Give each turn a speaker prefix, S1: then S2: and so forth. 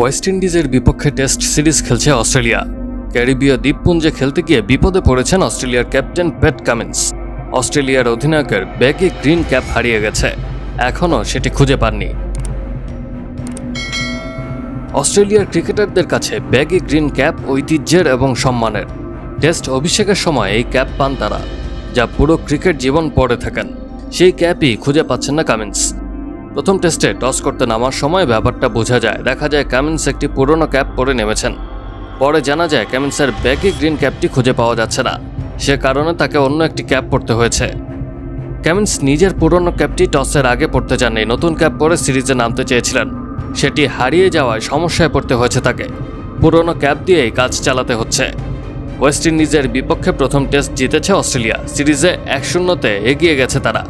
S1: West ইন্ডিজের বিপক্ষে test series খেলছে অস্ট্রেলিয়া। ক্যারিবীয় দ্বীপপুঞ্জে খেলতে গিয়ে বিপদে পড়েছেন অস্ট্রেলিয়ার ক্যাপ্টেন প্যাট কামিন্স। অস্ট্রেলিয়ার অধিনায়কের ব্যাগে গ্রিন ক্যাপ হারিয়ে গেছে। এখনও সেটি খুঁজে পাননি। অস্ট্রেলিয়ার ক্রিকেটারদের কাছে ব্যাগি গ্রিন ক্যাপ ঐতিহ্যের এবং সম্মানের। টেস্ট অভিষেকের সময় এই ক্যাপ পান তারা, যা পুরো ক্রিকেট জীবন পড়ে থাকেন। সেই ক্যাপই খুঁজে পাচ্ছেন না কামিন্স। প্রথম টেস্টে টস করতে নামার সময় ব্যাপারটা বোঝা যায়। দেখা যায় কামিন্স একটি পুরনো ক্যাপ পরে নেমেছেন। পরে জানা যায় কামিন্সের ব্যাগে গ্রিন ক্যাপটি খুঁজে পাওয়া যাচ্ছে না। সে কারণে তাকে অন্য একটি ক্যাপ পরতে হয়েছে। ক্যামিন্স নিজের পুরনো ক্যাপটি টসের আগে পড়তে চাননি। নতুন ক্যাপ পরে সিরিজে নামতে চেয়েছিলেন। সেটি হারিয়ে যাওয়ায় সমস্যায় পড়তে হয়েছে তাকে। পুরনো ক্যাপ দিয়েই কাজ চালাতে হচ্ছে। ওয়েস্ট ইন্ডিজের বিপক্ষে প্রথম টেস্ট জিতেছে অস্ট্রেলিয়া। সিরিজে এক শূন্যতে এগিয়ে গেছে তারা।